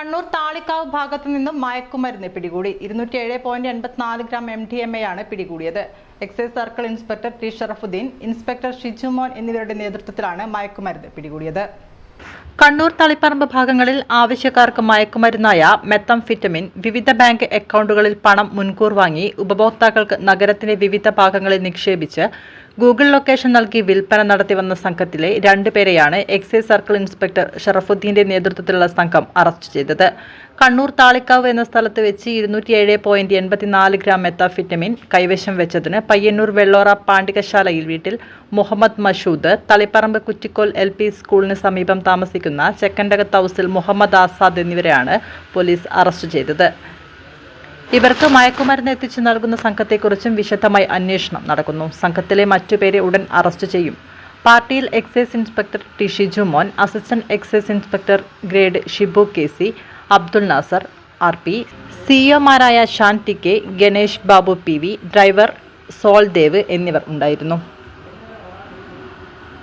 കണ്ണൂർ താളിക്കാവ് ഭാഗത്തു നിന്നും മയക്കുമരുന്ന് പിടികൂടി. ഇരുന്നൂറ്റി ഏഴ് പോയിന്റ് എൺപത്തിനാല് gram M D M A ആണ് പിടികൂടിയത്. Excise circle inspector T Sharafuddin inspector Shijumon എന്നിവരുടെ നേതൃത്വത്തിലാണ് മയക്കുമരുന്ന് പിടികൂടിയത്. കണ്ണൂർ തളിപ്പറമ്പ് ഭാഗങ്ങളിൽ ആവശ്യക്കാർക്ക് മയക്കുമരുന്നായ മെത്തംഫിറ്റമിൻ വിവിധ ബാങ്ക് അക്കൗണ്ടുകളിൽ പണം മുൻകൂർ വാങ്ങി ഉപഭോക്താക്കൾക്ക് നഗരത്തിന്റെ വിവിധ ഭാഗങ്ങളിൽ നിക്ഷേപിച്ച് ഗൂഗിൾ ലൊക്കേഷൻ നൽകി വിൽപ്പന നടത്തി വന്ന സംഘത്തിലെ രണ്ടുപേരെയാണ് എക്സൈസ് സർക്കിൾ ഇൻസ്പെക്ടർ ഷറഫുദ്ദീന്റെ നേതൃത്വത്തിലുള്ള സംഘം അറസ്റ്റ് ചെയ്തത്. കണ്ണൂർ താളിക്കാവ് എന്ന സ്ഥലത്ത് വെച്ച് ഇരുന്നൂറ്റി ഏഴ് പോയിന്റ് എൺപത്തിനാല് ഗ്രാം മെത്താഫിറ്റമിൻ കൈവശം വെച്ചതിന് പയ്യന്നൂർ വെള്ളോറ പാണ്ടികശാലയിൽ വീട്ടിൽ മുഹമ്മദ് മഷൂദ് തളിപ്പറമ്പ് കുറ്റിക്കോൽ എൽ പി സ്കൂളിന് സമീപം താമസിക്കുന്ന ചെക്കൻഡകത്ത് ഹൗസിൽ മുഹമ്മദ് ആസാദ് എന്നിവരെയാണ് പോലീസ് അറസ്റ്റ് ചെയ്തത്. ഇവർക്ക് മയക്കുമരുന്ന് എത്തിച്ചു നൽകുന്ന സംഘത്തെക്കുറിച്ചും വിശദമായി അന്വേഷണം നടക്കുന്നു. സംഘത്തിലെ മറ്റുപേരെ ഉടൻ അറസ്റ്റ് ചെയ്യും. പാർട്ടിയിൽ excise inspector T Shijumon assistant excise inspector grade Shibu K C Abdul Nasar R P സിഒമാരായ Shan T K Ganesh Babu P V driver Soldev എന്നിവർ ഉണ്ടായിരുന്നു.